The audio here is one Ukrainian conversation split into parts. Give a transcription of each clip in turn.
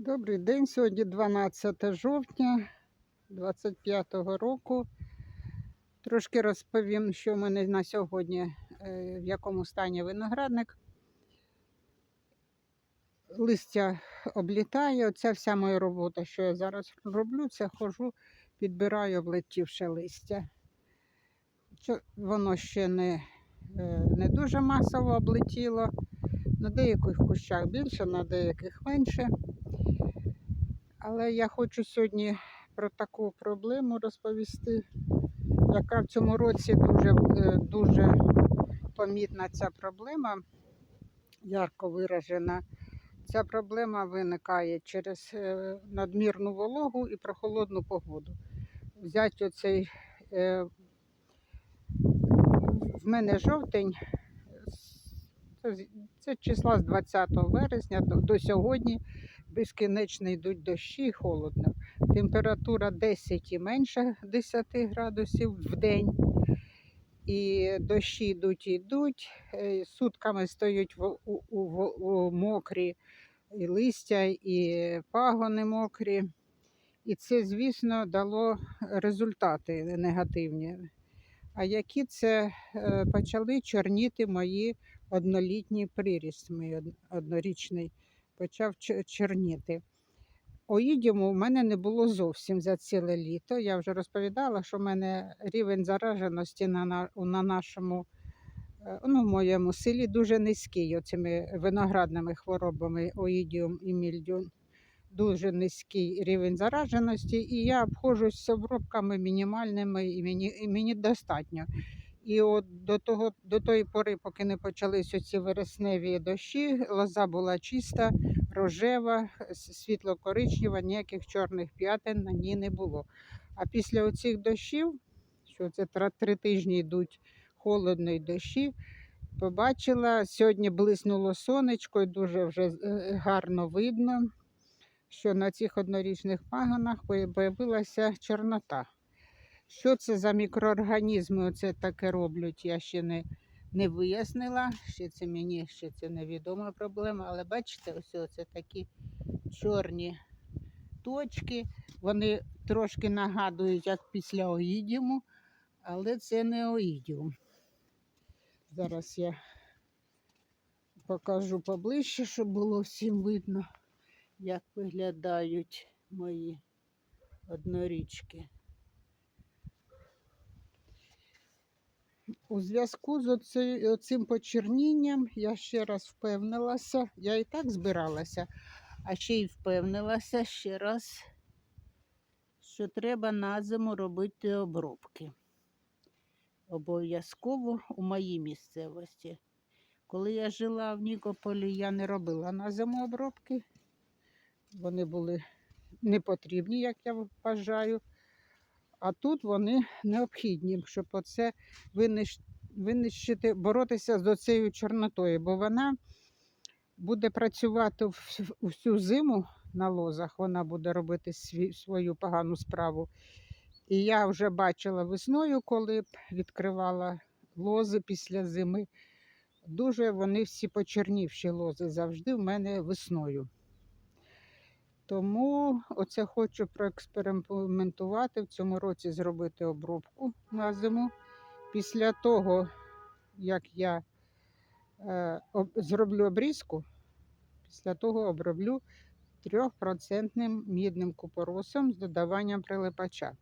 Добрий день, сьогодні 12 жовтня 25-го року. Трошки розповім, що в мене на сьогодні, е, в якому стані виноградник. Листя облітає. Оця вся моя робота, що я зараз роблю, це хожу, підбираю облетівше листя. Воно ще не, е, не дуже масово облетіло. На деяких кущах більше, на деяких менше. Але я хочу сьогодні про таку проблему розповісти, яка в цьому році дуже, е, дуже помітна ця проблема, ярко виражена. Ця проблема виникає через е, надмірну вологу і прохолодну погоду. Взять оцей, е, в мене жовтень, це, числа з 20 вересня до сьогодні безкінечно йдуть дощі холодно. Температура 10 і менше 10 градусів в день. І дощі йдуть і йдуть. е, Сутками стоять в, у, у, у мокрі і листя, і пагони мокрі. І це, звісно, дало результати негативні. А які це е, почали чорніти мої однолітні приріст, мій однорічний почав чорніти. Оїдіуму в мене не було зовсім за ціле літо. Я вже розповідала, що в мене рівень зараженості на, на, нашому, е, ну, в моєму селі дуже низький оцими виноградними хворобами оїдіум і мільдіум. Дуже низький рівень зараженості, і я обходжусь з обробками мінімальними, і мені, і мені достатньо. І от до, того, до тої пори, поки не почались оці вересневі дощі, лоза була чиста, рожева, світло-коричнева, ніяких чорних п'ятин на ній не було. А після оцих дощів, що це три тижні йдуть холодно й дощі, побачила, сьогодні блиснуло сонечко, і дуже вже е, гарно видно, що на цих однорічних пагонах появилася чорнота. Що це за мікроорганізми оце таке роблять, я ще не, не вияснила. Ще це мені ще це невідома проблема. Але бачите, ось це такі чорні точки. Вони трошки нагадують, як після оїдіуму, але це не оїдіум. Зараз я покажу поближче, щоб було всім видно, як виглядають мої однорічки. У зв'язку з оци- оцим почернінням я ще раз впевнилася, я і так збиралася, а ще й впевнилася ще раз, що треба на зиму робити обробки. Обов'язково у моїй місцевості. Коли я жила в Нікополі, я не робила на зиму обробки. Вони були не потрібні, як я вважаю. А тут вони необхідні, щоб оце винищити, боротися з цією чорнотою, бо вона буде працювати всю зиму на лозах, вона буде робити свою погану справу. І я вже бачила весною, коли відкривала лози після зими. Дуже вони всі почернівші лози завжди в мене весною. Тому оце хочу проекспериментувати в цьому році зробити обробку на зиму. Після того, як я е, об- зроблю обрізку, після того оброблю 3% мідним купоросом з додаванням прилипача.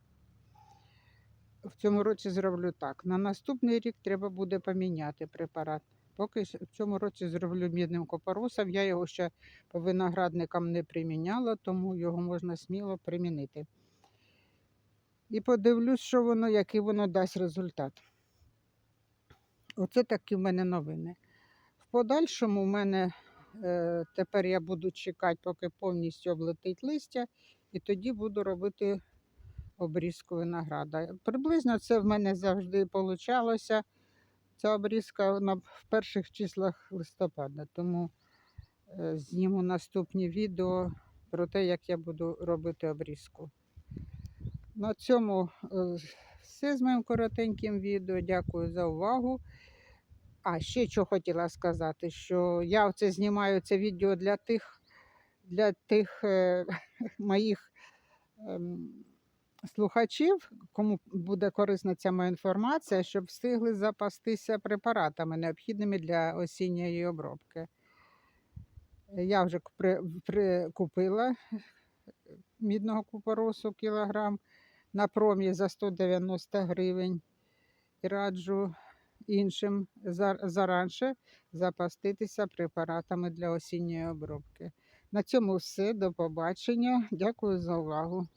В цьому році зроблю так. На наступний рік треба буде поміняти препарат. Поки в цьому році зроблю мідним купоросом. Я його ще по виноградникам не приміняла, тому його можна сміло примінити. І подивлюсь, що воно, який воно дасть результат. Оце такі в мене новини. В подальшому в мене е, тепер я буду чекати, поки повністю облетить листя, і тоді буду робити обрізку винограда. Приблизно це в мене завжди получалося. Ця обрізка на, в перших числах листопада, тому е, зніму наступні відео про те, як я буду робити обрізку. На цьому е, все з моїм коротеньким відео. Дякую за увагу. А ще що хотіла сказати, що я оце знімаю це відео для тих, для тих е, моїх ем, слухачів, кому буде корисна ця моя інформація, щоб встигли запастися препаратами, необхідними для осінньої обробки. Я вже при, при, купила мідного купоросу кілограм на промі за 190 гривень і раджу іншим за- заранше запаститися препаратами для осінньої обробки. На цьому все. До побачення. Дякую за увагу.